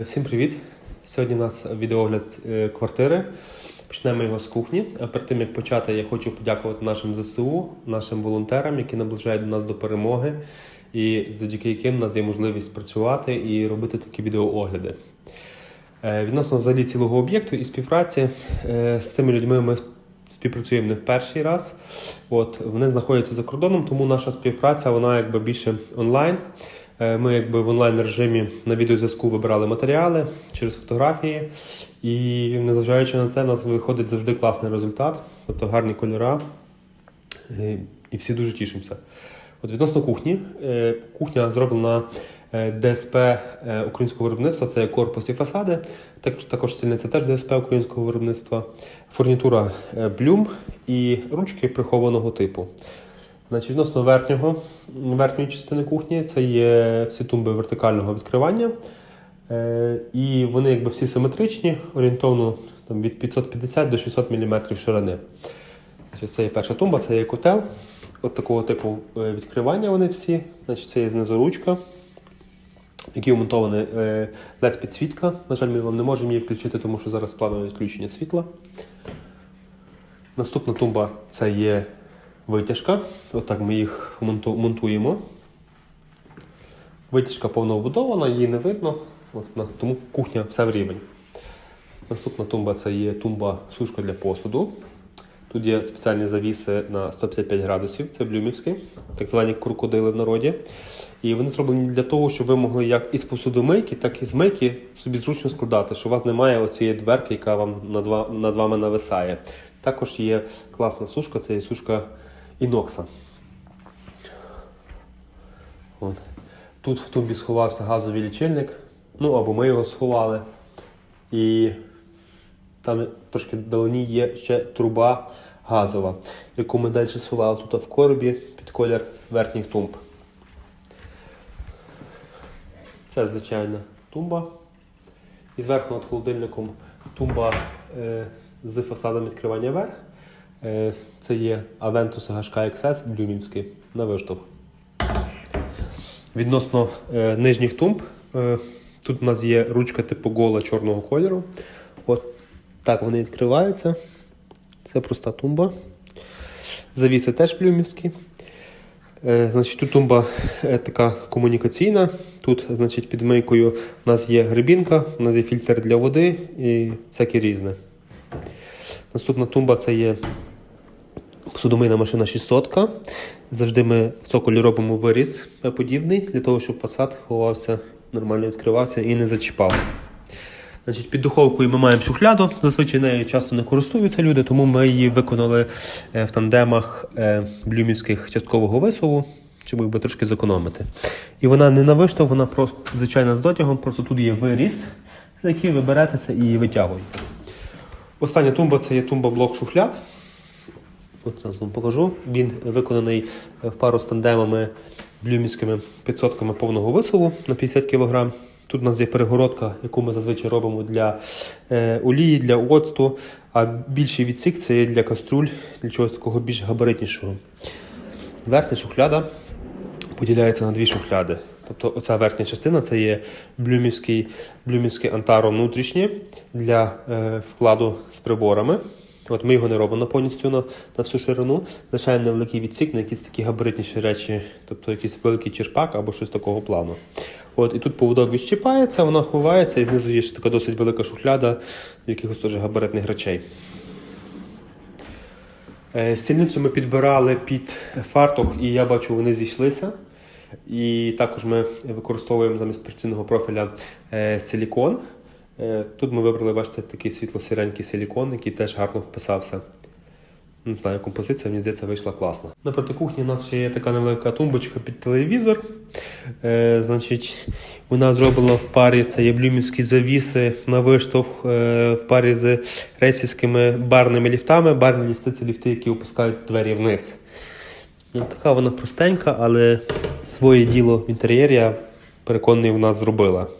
Всім привіт! Сьогодні у нас відеогляд е, квартири. Почнемо його з кухні. Перед тим як почати, я хочу подякувати нашим ЗСУ, нашим волонтерам, які наближають до нас до перемоги, і завдяки яким у нас є можливість працювати і робити такі відеоогляди. Е, Відносно взагалі цілого об'єкту і співпраці е, з цими людьми ми співпрацюємо не в перший раз. От вони знаходяться за кордоном, тому наша співпраця вона якби більше онлайн. Е, Ми якби в онлайн режимі на відеозв'язку вибирали матеріали через фотографії, і незважаючи на це, в нас виходить завжди класний результат, тобто гарні кольори, е, і всі дуже тішимося. От відносно кухні, е, кухня зроблена ДСП українського виробництва, це корпус і фасади. Також стільниця теж ДСП українського виробництва, фурнітура блюм і ручки прихованого типу. Значить, відносно верхнього, верхньої частини кухні, це є всі тумби вертикального відкривання. Е, і вони якби всі симетричні, орієнтовно там, від 550 до 600 мм ширини. Значить, це є перша тумба, це є котел. От такого типу е, відкривання вони всі. Значить, це є знизу ручка, в якій вмонтована е, LED-підсвітка. На жаль, ми вам не можемо її включити, тому що зараз планове відключення світла. Наступна тумба це є витяжка. Отак ми їх монтуємо. Витяжка повновбудована, її не видно. Тому кухня все в рівень. Наступна тумба це є тумба сушка для посуду. Тут є спеціальні завіси на 155 градусів, це блюмівські, так звані крокодили в народі. І вони зроблені для того, щоб ви могли як із посудомийки, так і з мийки собі зручно складати, що у вас немає оцієї дверки, яка вам над вами нависає. Також є класна сушка, це є сушка інокса. От. Тут в тумбі сховався газовий лічильник, ну або ми його сховали. І там трошки вдалині є ще труба газова, яку ми далі сували тут в коробі під колір верхніх тумб. Це звичайна тумба. І зверху над холодильником тумба е, з фасадом відкривання вверх. Е, це є Aventus HK XS блюмівський на виштовх. Відносно е, нижніх тумб, е, тут у нас є ручка типу гола чорного кольору. От так вони відкриваються. Це проста тумба. Завіси теж плюмівські. Значить, тут тумба така комунікаційна. Тут, значить, під мийкою у нас є грибінка, у нас є фільтр для води і всяке різне. Наступна тумба це є Посудомийна машина 600. Завжди ми в цоколі робимо виріз подібний, для того, щоб фасад ховався, нормально відкривався і не зачіпав. Значить, під духовкою ми маємо шухляду. Зазвичай нею часто не користуються люди, тому ми її виконали е, в тандемах е, блюмівських часткового висову, щоб якби трошки зекономити. І вона не на виштовх, вона просто звичайно з дотягом, просто тут є виріз, за який ви берете це і витягуєте. Остання тумба це є тумба-блок шухляд. От зараз вам покажу. Він виконаний в пару з тандемами блюмівськими 500 повного висолу на 50 кг. Тут у нас є перегородка, яку ми зазвичай робимо для е, олії, для оцту, а більший відсік це є для каструль, для чогось такого більш габаритнішого. Верхня шухляда поділяється на дві шухляди. Тобто оця верхня частина це є блюмівський, блюмівське антаро внутрішнє для е, вкладу з приборами. От ми його не робимо повністю на, на всю ширину, лишаємо невеликий відсік на якісь такі габаритніші речі, тобто якийсь великий черпак або щось такого плану. От, і тут поводок відщипається, вона ховається, і знизу є ще така досить велика шухляда якихось теж габаритних речей. Е, Стільницю ми підбирали під фартух, і я бачу, вони зійшлися. І також ми використовуємо замість постійного профіля е, силікон. Е, Тут ми вибрали, бачите, такий світло-сіренький силікон, який теж гарно вписався. Не знаю, композиція, мені здається, вийшла класна. Напроти кухні у нас ще є така невелика тумбочка під телевізор. Е, значить, вона зроблена в парі, це є блюмівські завіси на виштовх е, в парі з рейсівськими барними ліфтами. Барні ліфти це ліфти, які опускають двері вниз. Ну, така вона простенька, але своє діло в інтер'єрі, я переконаний, вона зробила.